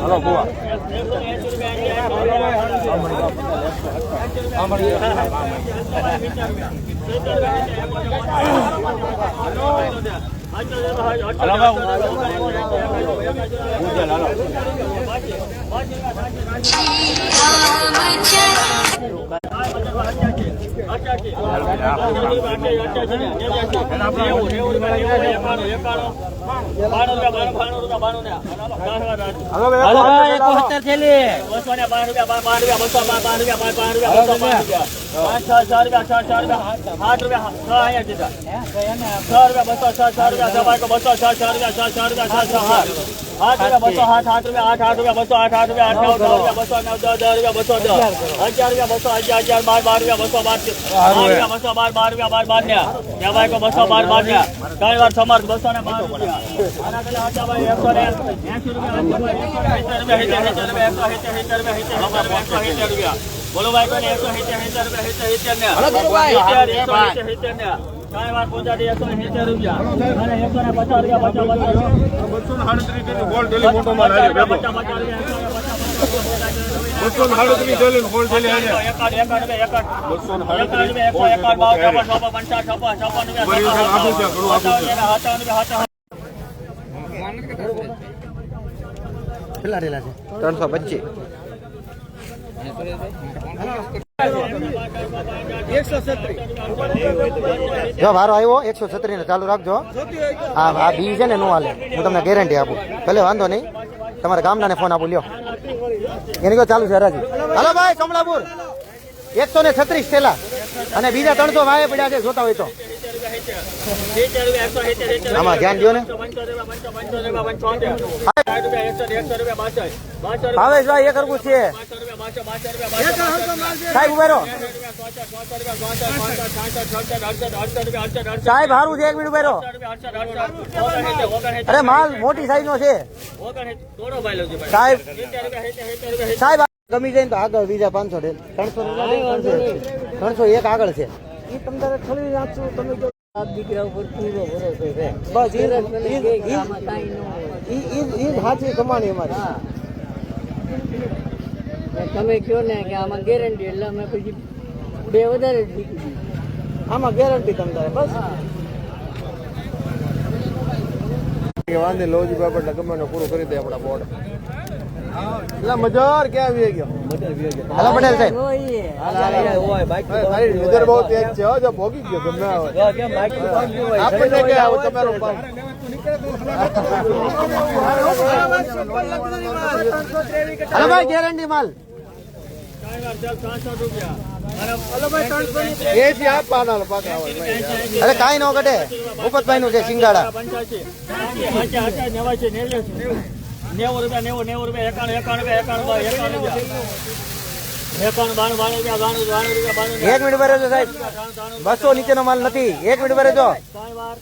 Hello બુવા hello Ujjal hello એકોતેર થેલી બસો ને બાર રૂપિયા બાર બાર રૂપિયા બસો બાર બાર રૂપિયા બાર બાર રૂપિયા બસો બાર રૂપિયા પાંચ છ છ રૂપિયા છ છ રૂપિયા આઠ રૂપિયા છ અહીંયા છ રૂપિયા બસો છ છ રૂપિયા બસો છ છ રૂપિયા છ છ રૂપિયા છ છ આઠ રૂપિયા બસો આઠ આઠ રૂપિયા આઠ આઠ રૂપિયા બસો આઠ આઠ રૂપિયા આઠ નવ દસ રૂપિયા બસો નવ દસ દસ રૂપિયા બસો દસ અગિયાર રૂપિયા બસો અગિયાર અગિયાર બાર બાર રૂપિયા બસો બાર બાર રૂપિયા બસો બાર બાર રૂપિયા બાર બાર ને ત્યાં બાઈકો બસો બાર બાર ને વાર સમાર બસો ને બાર રૂપિયા આના પેલા હતા ભાઈ એકસો ને એંસી રૂપિયા બોલો ભાઈ કોને એકસો સિત્તેર સિત્તેર રૂપિયા સિત્તેર સિત્તેર ને સિત્તેર, એકસો સિત્તેર સિત્તેર ને કાંઈ વાર પહોંચાડી એકસો ને સિત્તેર રૂપિયા અને એકસો ને પચાસ રૂપિયા પચાસ પચાસ બસો ને સાડત્રીસ થેલી ગોળ થેલી મોટો માલ હાલે ભેગો. પચાસ પચાસ રૂપિયા બસો ને સાડત્રીસ થેલી ને ગોળ થેલી હાલે. એકાદ એકાદ રૂપિયા એકાદ બસો ને એકાદ સાડત્રીસ કેટલા રેલા છે? ત્રણસો પચીસ. જો વારો આવ્યો એકસો છત્રીસ ને ચાલુ રાખજો. હા આ બી છે ને નું હાલે. હું તમને ગેરંટી આપું. ભલે વાંધો નહીં તમારા ગામડાને ફોન આપું લ્યો. એની કહો ચાલુ છે હરાજી. હાલો ભાઈ કમલાપુર. એકસો ને છત્રીસ થેલા અને બીજા ત્રણસો વાય પડ્યા છે જોતા હોય તો. આમાં ધ્યાન દો ને ભાવેશભાઈ એક હરકું છે સાહેબ ઊભા સાહેબ સારું છે એક મિનિટ ઊભા અરે માલ મોટી સાઈઝ નો છે સાહેબ સાહેબ ગમી જાય ને તો આગળ બીજા પાંચસો ત્રણસો ત્રણસો એક આગળ છે એ તમને થોડી નાખશું તમે દીકરા ઉપર પૂરો ભરોસો છે બસ સાચી કમાણી અમારી. તમે કહો ને કે આમાં ગેરંટી એટલે અમે પછી બે વધારે જ. આમાં ગેરંટી તમને બસ. વાંધે લોજ બાબત ગમે પૂરું કરી દે આપણા બોર્ડ એટલે મજર ક્યાં આવી ગયો? હાલો પટેલ સાહેબ. નજર બહુ તેજ છે હો, જો ભોગી ગયો ગમે આવે આપણને કે આવો તમારો પાપ. હાલો ભાઈ ગેરંટી માલ. અરે કઈ ન કટે ભૂપતભાઈ નું છે સિંગાડા નેવું રૂપિયા નેવું નેવું રૂપિયા એકાણું એકાણું રૂપિયા એકાણું રૂપિયા. એકાણું બાણું બાણું રૂપિયા બાણું બાણું રૂપિયા બાણું એક મિનિટ ભરે સાહેબ. બસો નીચેનો માલ નથી. એક મિનિટ ભરે જો ત્રણ વાર